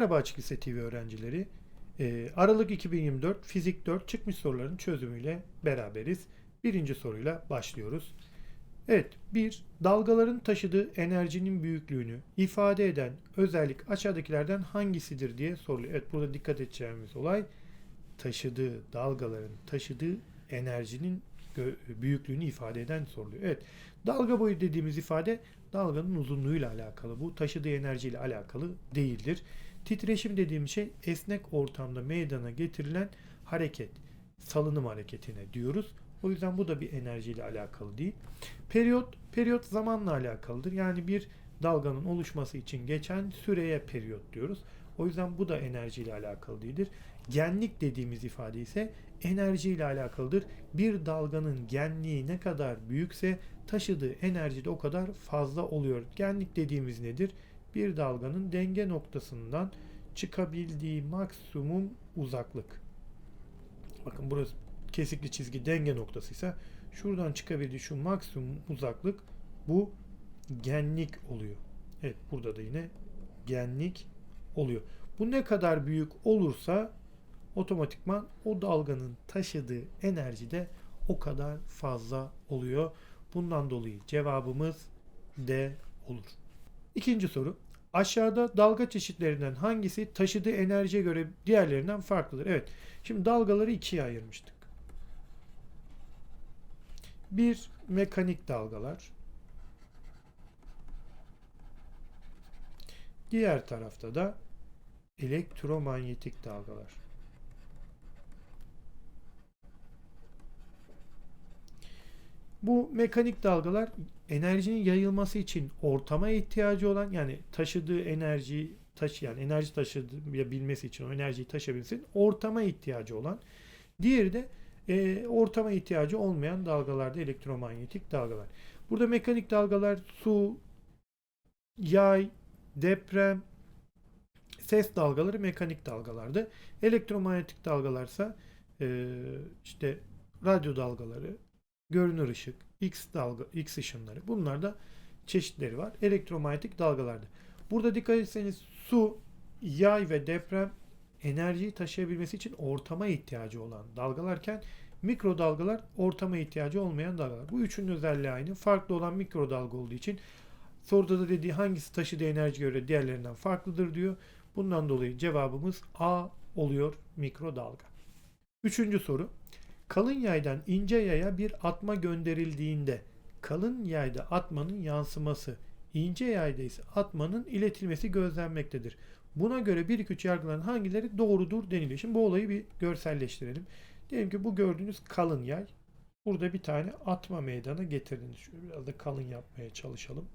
Merhaba Açık Lise TV öğrencileri. Ee, Aralık 2024 Fizik 4 çıkmış soruların çözümüyle beraberiz. Birinci soruyla başlıyoruz. Evet, bir dalgaların taşıdığı enerjinin büyüklüğünü ifade eden özellik aşağıdakilerden hangisidir diye soruluyor. Evet, burada dikkat edeceğimiz olay taşıdığı dalgaların taşıdığı enerjinin büyüklüğünü ifade eden soruluyor. Evet, dalga boyu dediğimiz ifade dalganın uzunluğuyla alakalı. Bu taşıdığı enerjiyle alakalı değildir. Titreşim dediğim şey esnek ortamda meydana getirilen hareket, salınım hareketine diyoruz. O yüzden bu da bir enerjiyle alakalı değil. Periyot, periyot zamanla alakalıdır. Yani bir dalganın oluşması için geçen süreye periyot diyoruz. O yüzden bu da enerjiyle alakalı değildir. Genlik dediğimiz ifade ise enerjiyle alakalıdır. Bir dalganın genliği ne kadar büyükse taşıdığı enerji de o kadar fazla oluyor. Genlik dediğimiz nedir? Bir dalganın denge noktasından çıkabildiği maksimum uzaklık. Bakın burası kesikli çizgi denge noktasıysa şuradan çıkabildiği şu maksimum uzaklık bu genlik oluyor. Evet burada da yine genlik oluyor. Bu ne kadar büyük olursa otomatikman o dalganın taşıdığı enerji de o kadar fazla oluyor. Bundan dolayı cevabımız D olur. İkinci soru. Aşağıda dalga çeşitlerinden hangisi taşıdığı enerjiye göre diğerlerinden farklıdır? Evet. Şimdi dalgaları ikiye ayırmıştık. Bir mekanik dalgalar. Diğer tarafta da elektromanyetik dalgalar. Bu mekanik dalgalar enerjinin yayılması için ortama ihtiyacı olan yani taşıdığı enerjiyi taşıyan, enerji taşıyabilmesi için o enerjiyi taşıyabilmesi için ortama ihtiyacı olan. Diğeri de e, ortama ihtiyacı olmayan dalgalarda elektromanyetik dalgalar. Burada mekanik dalgalar su, yay, deprem, ses dalgaları mekanik dalgalardı. Elektromanyetik dalgalarsa e, işte radyo dalgaları, görünür ışık, X dalga, X ışınları. Bunlar da çeşitleri var. Elektromanyetik dalgalarda. Burada dikkat etseniz su, yay ve deprem enerjiyi taşıyabilmesi için ortama ihtiyacı olan dalgalarken mikrodalgalar ortama ihtiyacı olmayan dalgalar. Bu üçünün özelliği aynı. Farklı olan mikrodalga olduğu için soruda da dediği hangisi taşıdığı enerji göre diğerlerinden farklıdır diyor. Bundan dolayı cevabımız A oluyor mikrodalga. Üçüncü soru. Kalın yaydan ince yaya bir atma gönderildiğinde kalın yayda atmanın yansıması, ince yayda ise atmanın iletilmesi gözlenmektedir. Buna göre bir iki üç hangileri doğrudur deniliyor. Şimdi bu olayı bir görselleştirelim. Diyelim ki bu gördüğünüz kalın yay. Burada bir tane atma meydana getirdiniz. Şöyle biraz da kalın yapmaya çalışalım.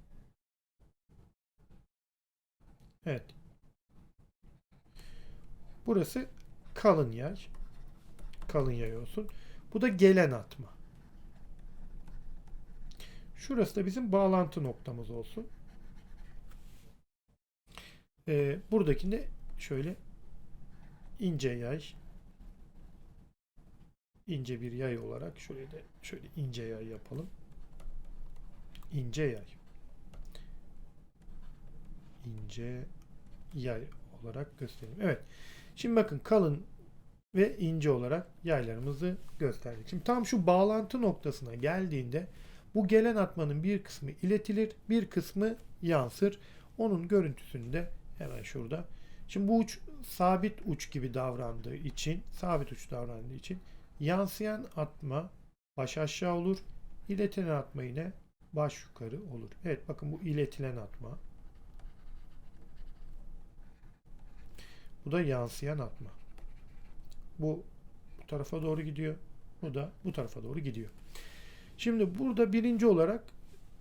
Evet. Burası kalın yay. Kalın yay olsun. Bu da gelen atma. Şurası da bizim bağlantı noktamız olsun. Ee, buradakinde şöyle ince yay ince bir yay olarak şöyle de şöyle ince yay yapalım. İnce yay. İnce yay olarak gösterelim. Evet. Şimdi bakın kalın ve ince olarak yaylarımızı gösterdik. Şimdi tam şu bağlantı noktasına geldiğinde bu gelen atmanın bir kısmı iletilir, bir kısmı yansır. Onun görüntüsünü de hemen şurada. Şimdi bu uç sabit uç gibi davrandığı için, sabit uç davrandığı için yansıyan atma baş aşağı olur. İletilen atma yine baş yukarı olur. Evet bakın bu iletilen atma. Bu da yansıyan atma. Bu bu tarafa doğru gidiyor. Bu da bu tarafa doğru gidiyor. Şimdi burada birinci olarak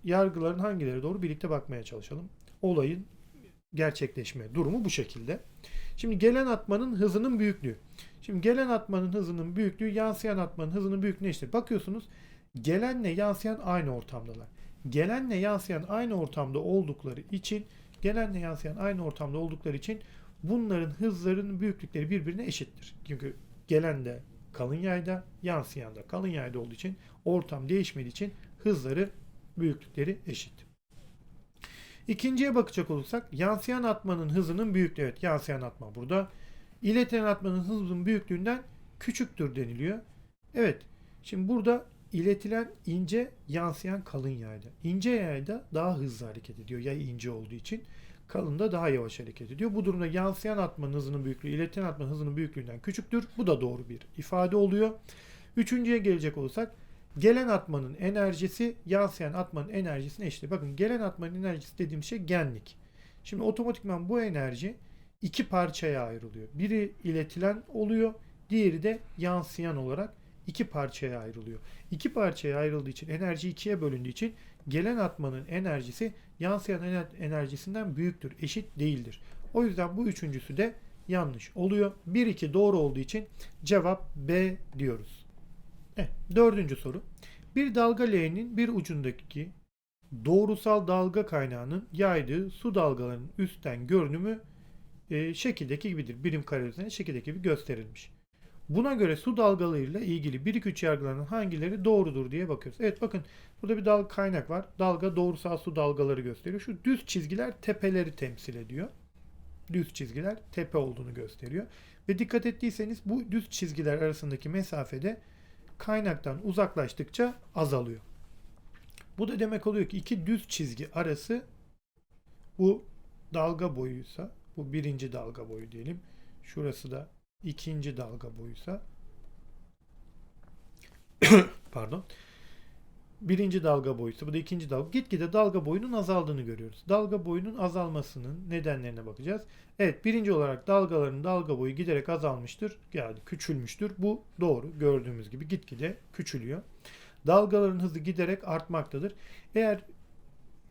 yargıların hangileri doğru birlikte bakmaya çalışalım. Olayın gerçekleşme durumu bu şekilde. Şimdi gelen atmanın hızının büyüklüğü. Şimdi gelen atmanın hızının büyüklüğü yansıyan atmanın hızının büyüklüğüne işte. Bakıyorsunuz gelenle yansıyan aynı ortamdalar. Gelenle yansıyan aynı ortamda oldukları için gelenle yansıyan aynı ortamda oldukları için bunların hızlarının büyüklükleri birbirine eşittir. Çünkü gelen de kalın yayda, yansıyan da kalın yayda olduğu için ortam değişmediği için hızları büyüklükleri eşit. İkinciye bakacak olursak yansıyan atmanın hızının büyüklüğü. Evet yansıyan atma burada. İletilen atmanın hızının büyüklüğünden küçüktür deniliyor. Evet. Şimdi burada iletilen ince yansıyan kalın yayda. İnce yayda daha hızlı hareket ediyor. Yay ince olduğu için. Kalın da daha yavaş hareket ediyor. Bu durumda yansıyan atmanın hızının büyüklüğü iletilen atmanın hızının büyüklüğünden küçüktür. Bu da doğru bir ifade oluyor. Üçüncüye gelecek olursak gelen atmanın enerjisi yansıyan atmanın enerjisine eşit. Bakın gelen atmanın enerjisi dediğim şey genlik. Şimdi otomatikman bu enerji iki parçaya ayrılıyor. Biri iletilen oluyor, diğeri de yansıyan olarak iki parçaya ayrılıyor. İki parçaya ayrıldığı için enerji ikiye bölündüğü için gelen atmanın enerjisi yansıyan ener- enerjisinden büyüktür, eşit değildir. O yüzden bu üçüncüsü de yanlış oluyor. 1-2 doğru olduğu için cevap B diyoruz. Evet, dördüncü soru. Bir dalga L'nin bir ucundaki doğrusal dalga kaynağının yaydığı su dalgalarının üstten görünümü e, şekildeki gibidir. Birim kare üzerinde şekildeki gibi gösterilmiş. Buna göre su dalgalarıyla ilgili 1-2-3 yargılarının hangileri doğrudur diye bakıyoruz. Evet bakın burada bir dalga kaynak var. Dalga doğrusal su dalgaları gösteriyor. Şu düz çizgiler tepeleri temsil ediyor. Düz çizgiler tepe olduğunu gösteriyor. Ve dikkat ettiyseniz bu düz çizgiler arasındaki mesafede kaynaktan uzaklaştıkça azalıyor. Bu da demek oluyor ki iki düz çizgi arası bu dalga boyuysa bu birinci dalga boyu diyelim. Şurası da ikinci dalga boyuysa pardon birinci dalga boyuysa bu da ikinci dalga gitgide dalga boyunun azaldığını görüyoruz. Dalga boyunun azalmasının nedenlerine bakacağız. Evet birinci olarak dalgaların dalga boyu giderek azalmıştır. Yani küçülmüştür. Bu doğru gördüğümüz gibi gitgide küçülüyor. Dalgaların hızı giderek artmaktadır. Eğer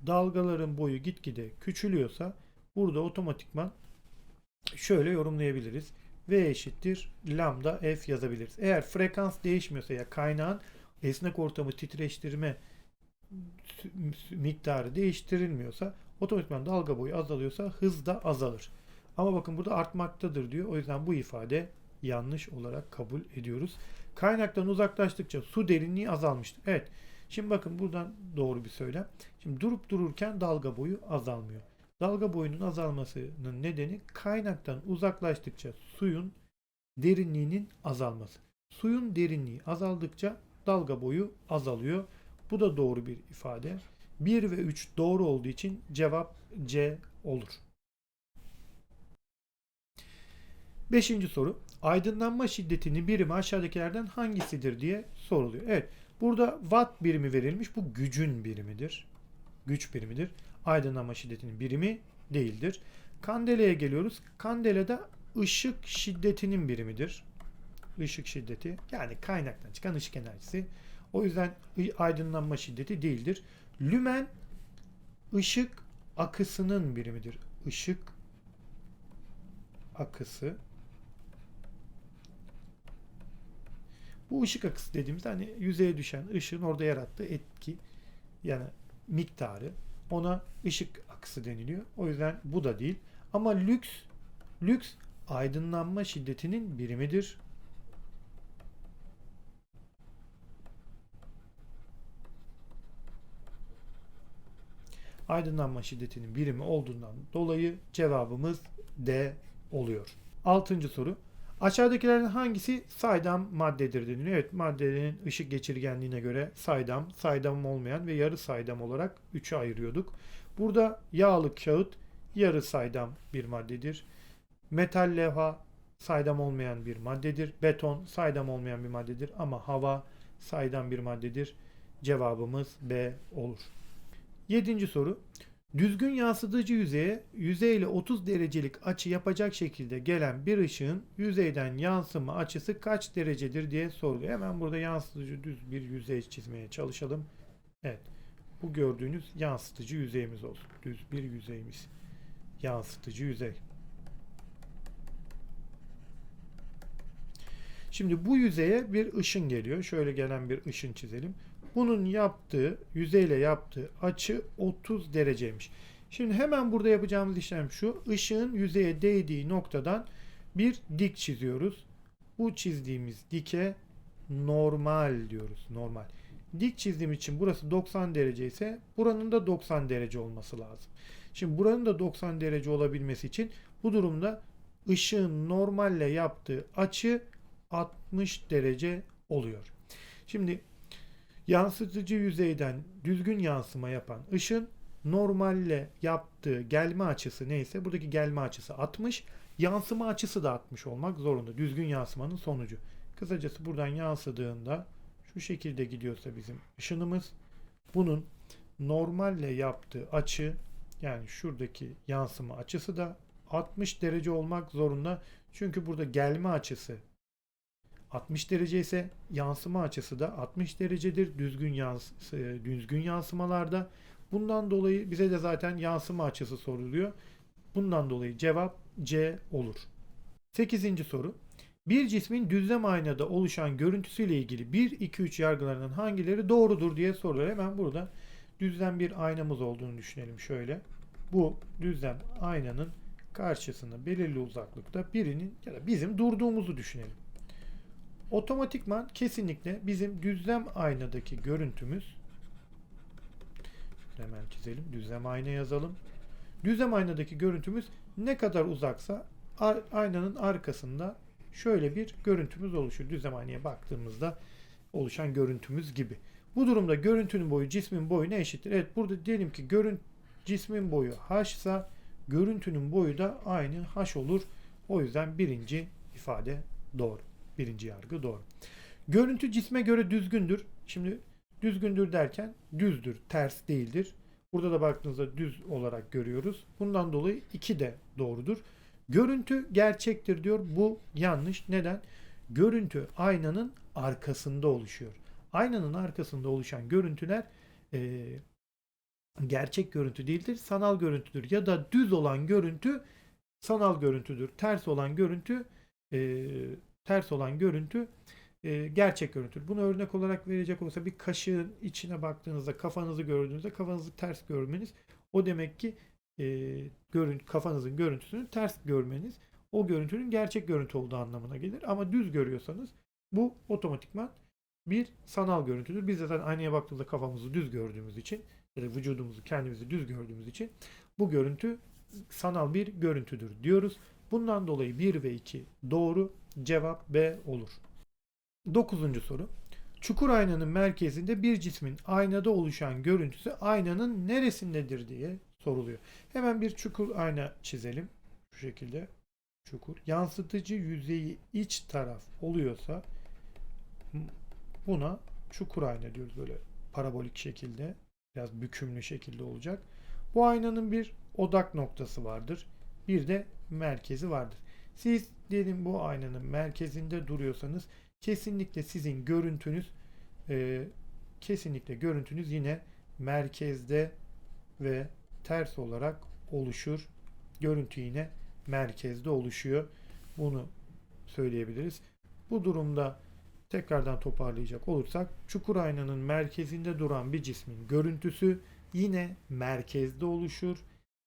dalgaların boyu gitgide küçülüyorsa burada otomatikman şöyle yorumlayabiliriz. V eşittir lambda f yazabiliriz. Eğer frekans değişmiyorsa ya kaynağın esnek ortamı titreştirme miktarı değiştirilmiyorsa otomatikman dalga boyu azalıyorsa hız da azalır. Ama bakın burada artmaktadır diyor. O yüzden bu ifade yanlış olarak kabul ediyoruz. Kaynaktan uzaklaştıkça su derinliği azalmıştır. Evet. Şimdi bakın buradan doğru bir söylem. Şimdi durup dururken dalga boyu azalmıyor. Dalga boyunun azalmasının nedeni kaynaktan uzaklaştıkça suyun derinliğinin azalması. Suyun derinliği azaldıkça dalga boyu azalıyor. Bu da doğru bir ifade. 1 ve 3 doğru olduğu için cevap C olur. Beşinci soru. Aydınlanma şiddetinin birimi aşağıdakilerden hangisidir diye soruluyor. Evet. Burada watt birimi verilmiş. Bu gücün birimidir. Güç birimidir. Aydınlanma şiddetinin birimi değildir. Kandeleye geliyoruz. Kandelede ışık şiddetinin birimidir. Işık şiddeti yani kaynaktan çıkan ışık enerjisi. O yüzden aydınlanma şiddeti değildir. Lümen ışık akısının birimidir. Işık akısı. Bu ışık akısı dediğimizde hani yüzeye düşen ışığın orada yarattığı etki yani miktarı ona ışık akısı deniliyor. O yüzden bu da değil. Ama lüks lüks aydınlanma şiddetinin birimidir. Aydınlanma şiddetinin birimi olduğundan dolayı cevabımız D oluyor. Altıncı soru. Aşağıdakilerden hangisi saydam maddedir deniliyor. Evet maddenin ışık geçirgenliğine göre saydam, saydam olmayan ve yarı saydam olarak üçe ayırıyorduk. Burada yağlı kağıt yarı saydam bir maddedir. Metal levha saydam olmayan bir maddedir. Beton saydam olmayan bir maddedir ama hava saydam bir maddedir. Cevabımız B olur. Yedinci soru. Düzgün yansıtıcı yüzeye yüzeyle 30 derecelik açı yapacak şekilde gelen bir ışığın yüzeyden yansıma açısı kaç derecedir diye soruluyor. Hemen burada yansıtıcı düz bir yüzey çizmeye çalışalım. Evet. Bu gördüğünüz yansıtıcı yüzeyimiz olsun. Düz bir yüzeyimiz. Yansıtıcı yüzey. Şimdi bu yüzeye bir ışın geliyor. Şöyle gelen bir ışın çizelim. Bunun yaptığı, yüzeyle yaptığı açı 30 dereceymiş. Şimdi hemen burada yapacağımız işlem şu. Işığın yüzeye değdiği noktadan bir dik çiziyoruz. Bu çizdiğimiz dike normal diyoruz. Normal. dik çizdiğim için burası 90 derece ise buranın da 90 derece olması lazım. Şimdi buranın da 90 derece olabilmesi için bu durumda ışığın normalle yaptığı açı 60 derece oluyor. Şimdi yansıtıcı yüzeyden düzgün yansıma yapan ışın normalle yaptığı gelme açısı neyse buradaki gelme açısı 60, yansıma açısı da 60 olmak zorunda. Düzgün yansımanın sonucu. Kısacası buradan yansıdığında şu şekilde gidiyorsa bizim ışınımız bunun normalle yaptığı açı yani şuradaki yansıma açısı da 60 derece olmak zorunda. Çünkü burada gelme açısı 60 derece ise yansıma açısı da 60 derecedir düzgün yans düzgün yansımalarda. Bundan dolayı bize de zaten yansıma açısı soruluyor. Bundan dolayı cevap C olur. 8. soru. Bir cismin düzlem aynada oluşan görüntüsüyle ilgili 1, 2, 3 yargılarının hangileri doğrudur diye soruluyor. Hemen burada düzlem bir aynamız olduğunu düşünelim şöyle. Bu düzlem aynanın karşısında belirli uzaklıkta birinin ya da bizim durduğumuzu düşünelim. Otomatikman kesinlikle bizim düzlem aynadaki görüntümüz hemen çizelim. Düzlem ayna yazalım. Düzlem aynadaki görüntümüz ne kadar uzaksa aynanın arkasında şöyle bir görüntümüz oluşur. Düzlem aynaya baktığımızda oluşan görüntümüz gibi. Bu durumda görüntünün boyu cismin boyuna eşittir. Evet burada diyelim ki görün cismin boyu h ise görüntünün boyu da aynı h olur. O yüzden birinci ifade doğru. Birinci yargı doğru. Görüntü cisme göre düzgündür. Şimdi düzgündür derken düzdür, ters değildir. Burada da baktığınızda düz olarak görüyoruz. Bundan dolayı 2 de doğrudur. Görüntü gerçektir diyor. Bu yanlış. Neden? Görüntü aynanın arkasında oluşuyor. Aynanın arkasında oluşan görüntüler e, gerçek görüntü değildir. Sanal görüntüdür. Ya da düz olan görüntü sanal görüntüdür. Ters olan görüntü e, ters olan görüntü e, gerçek görüntüdür. Bunu örnek olarak verecek olursa bir kaşığın içine baktığınızda kafanızı gördüğünüzde kafanızı ters görmeniz o demek ki e, görün, kafanızın görüntüsünü ters görmeniz o görüntünün gerçek görüntü olduğu anlamına gelir. Ama düz görüyorsanız bu otomatikman bir sanal görüntüdür. Biz zaten aynaya baktığımızda kafamızı düz gördüğümüz için ya da vücudumuzu kendimizi düz gördüğümüz için bu görüntü sanal bir görüntüdür diyoruz. Bundan dolayı 1 ve 2 doğru cevap B olur. 9. soru. Çukur aynanın merkezinde bir cismin aynada oluşan görüntüsü aynanın neresindedir diye soruluyor. Hemen bir çukur ayna çizelim. Şu şekilde çukur. Yansıtıcı yüzeyi iç taraf oluyorsa buna çukur ayna diyoruz. Böyle parabolik şekilde biraz bükümlü şekilde olacak. Bu aynanın bir odak noktası vardır. Bir de merkezi vardır. Siz diyelim bu aynanın merkezinde duruyorsanız kesinlikle sizin görüntünüz e, kesinlikle görüntünüz yine merkezde ve ters olarak oluşur. Görüntü yine merkezde oluşuyor. Bunu söyleyebiliriz. Bu durumda tekrardan toparlayacak olursak çukur aynanın merkezinde duran bir cismin görüntüsü yine merkezde oluşur.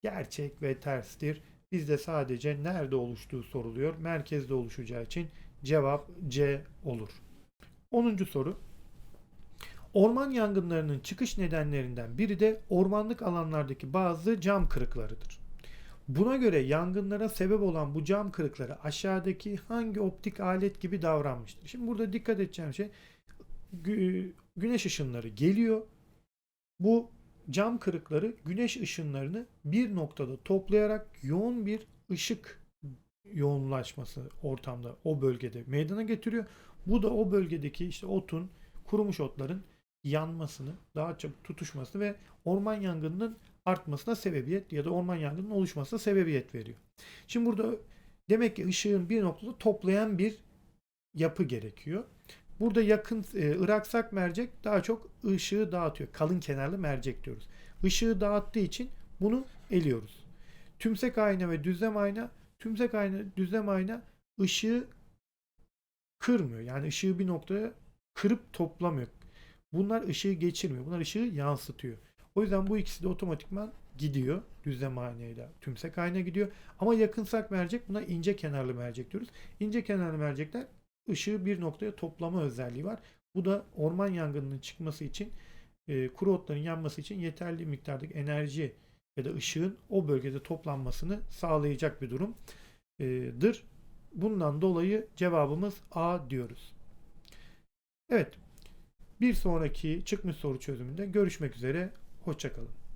Gerçek ve terstir. Bizde sadece nerede oluştuğu soruluyor. Merkezde oluşacağı için cevap C olur. 10. soru. Orman yangınlarının çıkış nedenlerinden biri de ormanlık alanlardaki bazı cam kırıklarıdır. Buna göre yangınlara sebep olan bu cam kırıkları aşağıdaki hangi optik alet gibi davranmıştır? Şimdi burada dikkat edeceğim şey gü- güneş ışınları geliyor. Bu cam kırıkları güneş ışınlarını bir noktada toplayarak yoğun bir ışık yoğunlaşması ortamda o bölgede meydana getiriyor. Bu da o bölgedeki işte otun, kurumuş otların yanmasını, daha çok tutuşması ve orman yangınının artmasına sebebiyet ya da orman yangının oluşmasına sebebiyet veriyor. Şimdi burada demek ki ışığın bir noktada toplayan bir yapı gerekiyor. Burada yakın e, Iraksak mercek daha çok ışığı dağıtıyor. Kalın kenarlı mercek diyoruz. Işığı dağıttığı için bunu eliyoruz. Tümsek ayna ve düzlem ayna tümsek ayna, düzlem ayna ışığı kırmıyor. Yani ışığı bir noktaya kırıp toplamıyor. Bunlar ışığı geçirmiyor. Bunlar ışığı yansıtıyor. O yüzden bu ikisi de otomatikman gidiyor. Düzlem aynayla tümsek ayna gidiyor. Ama yakınsak mercek buna ince kenarlı mercek diyoruz. İnce kenarlı mercekler ışığı bir noktaya toplama özelliği var. Bu da orman yangınının çıkması için e, kuru otların yanması için yeterli miktardaki enerji ya da ışığın o bölgede toplanmasını sağlayacak bir durumdur. Bundan dolayı cevabımız A diyoruz. Evet. Bir sonraki çıkmış soru çözümünde görüşmek üzere. Hoşçakalın.